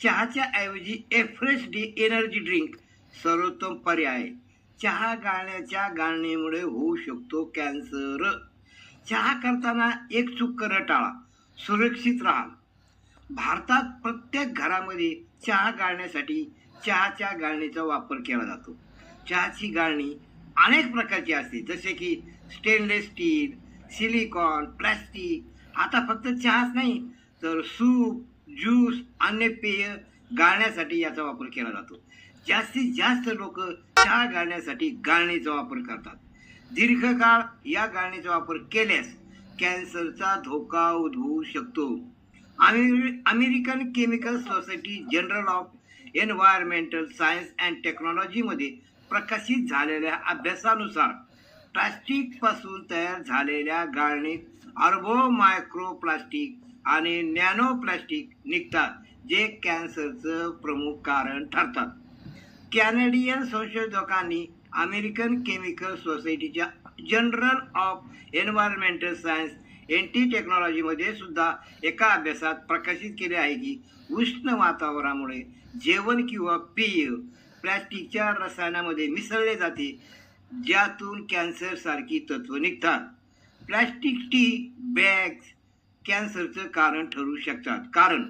चहाच्या ऐवजी afresh D energy drink सर्वोत्तम पर्याय. चहा गाळण्याच्या गाळणीमुळे होऊ शकतो कॅन्सर चहा करताना एक चूक करणं टाळा. सुरक्षित राहा. भारतात प्रत्येक घरामध्ये चहा गाळण्यासाठी चहाच्या गाळणीचा वापर केला जातो. चहाची गाळणी अनेक प्रकारची असते जसे की स्टेनलेस स्टील सिलिकॉन प्लॅस्टिक आता फक्त चहाच नाही तर सूप ज्यूस अन्य पेय गाळण्यासाठी याचा वापर केला जातो. जास्तीत जास्त लोक चहा गाळण्यासाठी गाळणीचा वापर करतात. दीर्घकाळ या गाळणीचा वापर केल्यास कॅन्सरचा धोका उद्भवू शकतो. अमेरि American chemical society journal of environmental science and टेक्नॉलॉजीमध्ये प्रकाशित झालेल्या अभ्यासानुसार प्लास्टिकपासून तयार झालेल्या गाळणीत अर्बो मायक्रो प्लास्टिक आणि नॅनो प्लास्टिक निघतात जे कॅन्सरचं प्रमुख कारण ठरतात. कॅनेडियन संशोधकांनी अमेरिकन केमिकल सोसायटीच्या journal of environmental science and T टेक्नॉलॉजीमध्ये सुद्धा एका अभ्यासात प्रकाशित केले आहे की उष्ण वातावरणामुळे जेवण किंवा पेय प्लॅस्टिकच्या रसायनामध्ये मिसळले जाते ज्यातून कॅन्सरसारखी तत्व निघतात. प्लॅस्टिक टी बॅग्स कॅन्सरचं कारण ठरू शकतात. कारण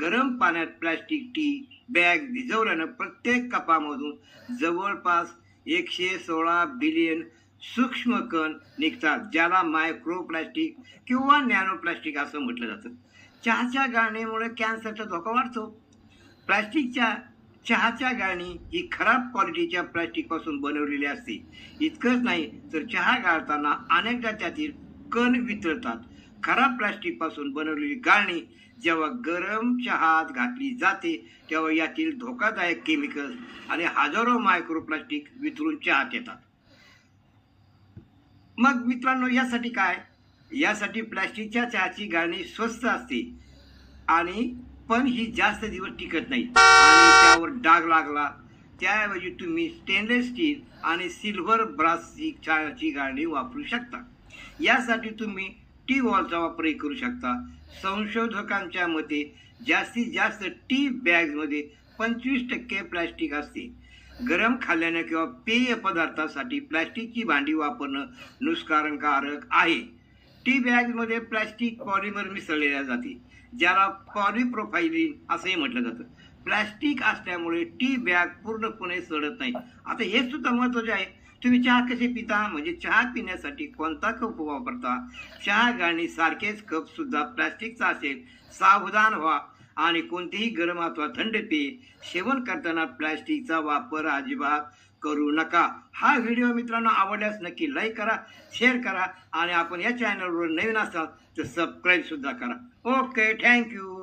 गरम पाण्यात प्लॅस्टिक टी बॅग भिजवल्यानं प्रत्येक कपामधून जवळपास एकशे सोळा बिलियन सूक्ष्म कण निघतात ज्याला मायक्रो प्लॅस्टिक किंवा नॅनो प्लॅस्टिक असं म्हटलं जातं. चहाच्या गाळणीमुळे कॅन्सरचा धोका वाढतो. प्लॅस्टिकच्या चहाच्या गाळणी ही खराब क्वालिटीच्या प्लॅस्टिकपासून बनवलेली असते. इतकंच नाही तर चहा गाळताना अनेकदा त्यातील कण वितळतात. खराब प्लॅस्टिकपासून बनवलेली गाळणी जेव्हा गरम चहात घातली जाते तेव्हा यातील धोकादायक केमिकल्स आणि हजारो मायक्रो प्लास्टिक वितरून चहात येतात. मग मित्रांनो यासाठी काय? यासाठी प्लॅस्टिकच्या चहाची गाळणी स्वस्त असते आणि पण ही जास्त दिवस टिकत नाही आणि त्यावर डाग लागला. त्याऐवजी तुम्ही स्टेनलेस स्टील आणि सिल्व्हर ब्रासची चहाची गाळणी वापरू शकता. यासाठी तुम्ही टी वॉलचा वापरही करू शकता. संशोधकांच्या मते जास्तीत जास्त टी बॅग्समध्ये पंचवीस टक्के प्लॅस्टिक असते. गरम खाल्ल्यानं किंवा पेय पदार्थासाठी प्लॅस्टिकची भांडी वापरणं नुस्कारकारक आहे. टी बॅगमध्ये प्लॅस्टिक पॉलिमर मिसळलेल्या जाते ज्याला पॉलिप्रोफायलिन असंही म्हटलं जातं. प्लॅस्टिक असल्यामुळे टी बॅग पूर्णपणे सडत नाही. आता हे सुद्धा महत्त्वाचे आहे. तुम्ही चहा कसे पिता? म्हणजे चहा पिण्यासाठी कोणता कप वापरता? चहा गाळणी सारखेच कप सुद्धा प्लॅस्टिकचा असेल. सावधान व्हा आणि कोणतेही गरम अथवा थंड पेय सेवन करताना प्लॅस्टिकचा वापर अजिबात करू नका. हा व्हिडिओ मित्रांनो आवडल्यास नक्की लाईक करा शेअर करा आणि आपण या चॅनलवर नवीन असाल तर सबस्क्राईब सुद्धा करा. Okay thank you